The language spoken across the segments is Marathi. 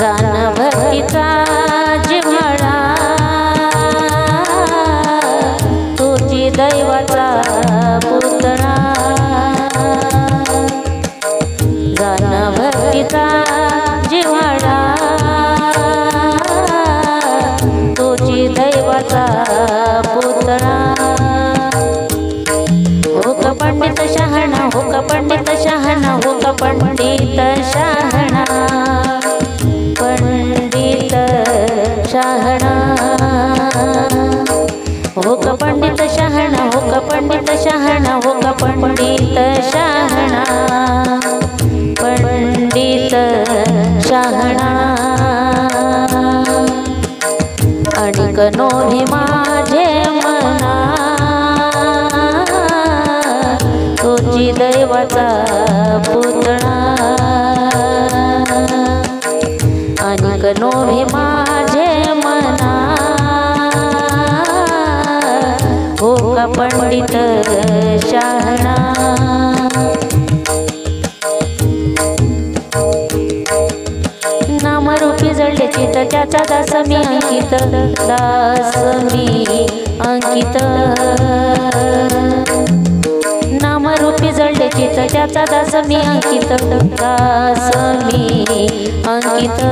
गाण दैवाचा पुतळा हो का पंडित शहाणा हो का पंडित शहाणा हो का पंडित शहाणा? पंडित शहाणा. आणि कनोही माझे मना. तुझी दैवाचा पुतळा. आणि कनोही मा का पंडित शहाणा नामरूपी जळले चित त्याचा दास मी अंकित दास मी अंकित. नामरूपी जळले चित त्याचा दास मी अंकित दास मी अंकित.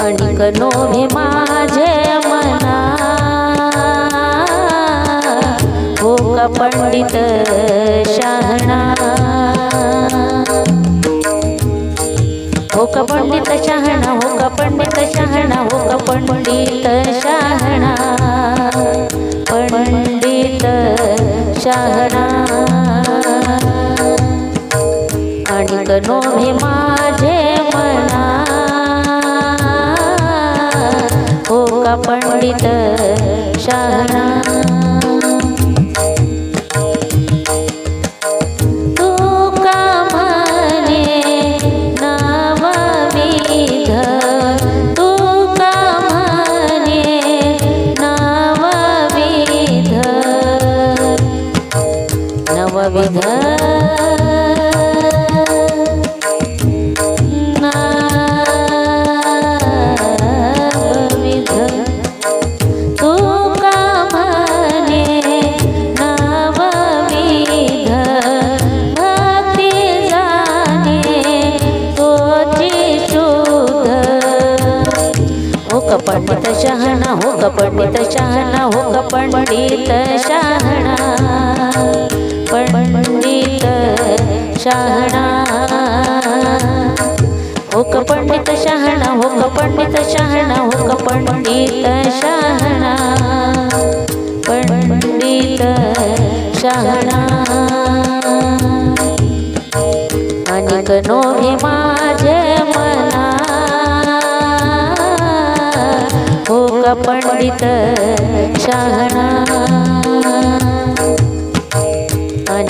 अणिक नोभिमा पंडित शहाणा. हो का पंडित शहाणा हो का पंडित शहाणा हो का पंडित शहाणा. पंडित शहाणा. आणि नोभे माझे मना. हो का पंडित शहाणा. पंडित शहाणा हो का पंडित शहाणा हो का पंडित शहाणा पंडित शहाणा. हो पंडित शहाणा हो पंडित शहाणा हो पंडित शहाणा. पंडित शहाणा. आणि नोभे माझे मना. हो पंडित शहाणा.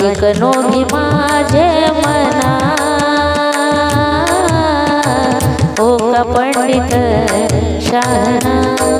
आणि माझे मना. ओ का पंडित शहाणा.